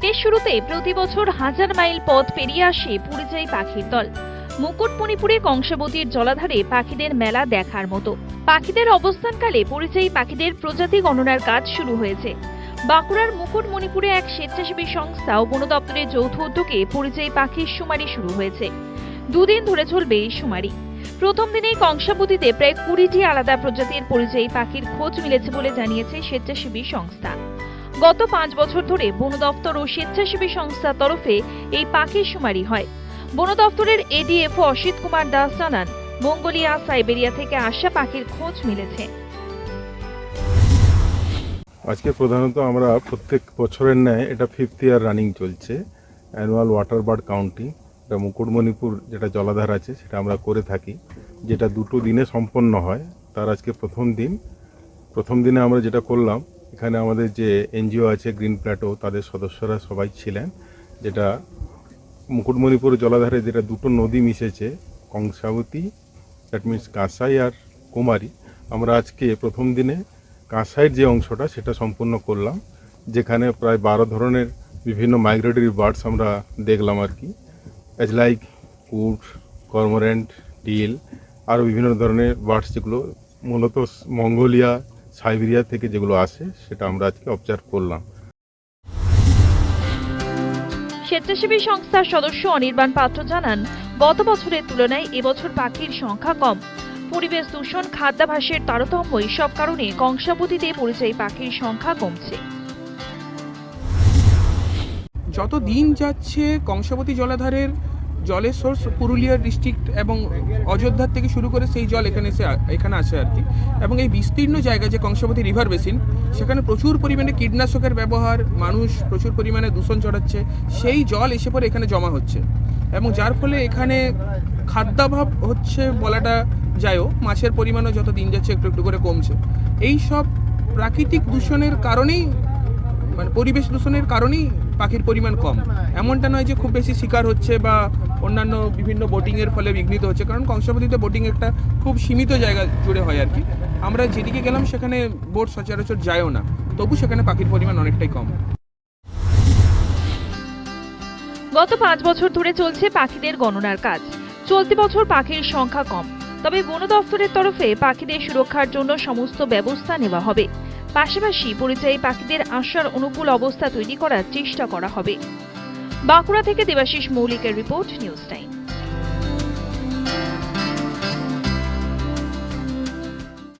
শুরুতে প্রতি বছর হাজার মাইল পথ পেরিয়ে আসে পরিযায়ী পাখির দল। মুকুটমণিপুরে কংসাবতীর জলাধারে পাখিদের মেলা দেখার মতো। পাখিদের অবস্থানকালে পরিযায়ী পাখিদের প্রজাতি গণনার কাজ শুরু হয়েছে। বাঁকুড়ার মুকুটমণিপুরে এক স্বেচ্ছাসেবী সংস্থা ও বন দপ্তরের যৌথ উদ্যোগে পরিযায়ী পাখির শুমারি শুরু হয়েছে। দুদিন ধরে চলবে এই শুমারি। প্রথম দিনেই কংসাবতীতে প্রায় কুড়িটি আলাদা প্রজাতির পরিযায়ী পাখির খোঁজ মিলেছে বলে জানিয়েছে স্বেচ্ছাসেবী সংস্থা। গত পাঁচ বছর ধরে বন দপ্তর ও স্বেচ্ছাসেবী সংস্থার তরফে এই পাখির শুমারি হয়। বন দপ্তরের এডিএফ অসিত কুমার দাস জানান, মঙ্গোলিয়া, সাইবেরিয়া থেকে আসা পাখির খোঁজ মিলেছে। আজকে প্রধানত আমরা প্রত্যেক বছরের ন্যায় এটা ফিফথ ইয়ার রানিং চলছে অ্যানুয়াল ওয়াটার বার্ড কাউন্টিং এটা মুকুটমণিপুর যেটা জলাধার আছে, সেটা আমরা করে থাকি, যেটা দুটো দিনে সম্পন্ন হয়। তার আজকে প্রথম দিন। প্রথম দিনে আমরা যেটা করলাম এখানে আমাদের যে এনজিও আছে, গ্রিন প্ল্যাটো, তাদের সদস্যরা সবাই ছিলেন, যেটা মুকুটমণিপুর জলাধারে যেটা দুটো নদী মিশেছে, কংসাবতী দ্যাট মিনস কাঁসাই আর কুমারী। আমরা আজকে প্রথম দিনে কাঁসাইয়ের যে অংশটা, সেটা সম্পূর্ণ করলাম, যেখানে প্রায় বারো ধরনের বিভিন্ন মাইগ্রেটরি বার্ডস আমরা দেখলাম আর কি। As like wood cormorant teal আরও বিভিন্ন ধরনের বার্ডস যেগুলো মূলত মঙ্গোলিয়া সাইবেরিয়া থেকে যেগুলো আসে সেটা আমরা আজকে অবজার্ভ করলাম। স্বেচ্ছাসেবী সংস্থার সদস্য অনির্বাণ পাত্র জানান গত বছরের তুলনায় এবছর পাখির সংখ্যা কম। পরিবেশ দূষণ খাদ্যাভাসের তারতম্য সব কারণে কংসাবতীতে পরিযায়ী পাখির সংখ্যা কমছে। যত দিন যাচ্ছে কংসাবতী জলাধারের জলের সোর্স পুরুলিয়া ডিস্ট্রিক্ট এবং অযোধ্যার থেকে শুরু করে সেই জল এখানে এসে এখানে আসে আর কি। এবং এই বিস্তীর্ণ জায়গা যে কংসাবতী রিভার বেসিন, সেখানে প্রচুর পরিমাণে কীটনাশকের ব্যবহার, মানুষ প্রচুর পরিমাণে দূষণ ছড়াচ্ছে, সেই জল এসে পরে এখানে জমা হচ্ছে। এবং যার ফলে এখানে খাদ্যাভাব হচ্ছে বলাটা যায়ও, মাছের পরিমাণও যত দিন যাচ্ছে একটু একটু করে কমছে। এই সব প্রাকৃতিক দূষণের কারণেই মানে পরিবেশ দূষণের কারণেই পাখির পরিমাণ কম। এমনটা নয় যে খুব বেশি শিকার হচ্ছে বা অন্যান্য বিভিন্ন বোটিংয়ের ফলে বিঘ্নিত হচ্ছে, কারণ কংসাবতীতে বোটিং একটা খুব সীমিত জায়গা জুড়ে হয় আর কি আমরা যেদিকে গেলাম সেখানে বোট সচরাচর যায়ও না, তবু সেখানে পাখির পরিমাণ অনেকটাই কম। গত পাঁচ বছর ধরে চলছে পাখিদের গণনার কাজ। চলতি বছর পাখির সংখ্যা কম, তবে বন দফতরের তরফে পাখিদের সুরক্ষার জন্য সমস্ত ব্যবস্থা নেওয়া হবে। পাশাপাশি পরিযায়ী পাখিদের আসার অনুকূল অবস্থা তৈরি করার চেষ্টা করা হবে। বাঁকুড়া থেকে দেবাশিস মৌলিকের রিপোর্ট, নিউজ টাইম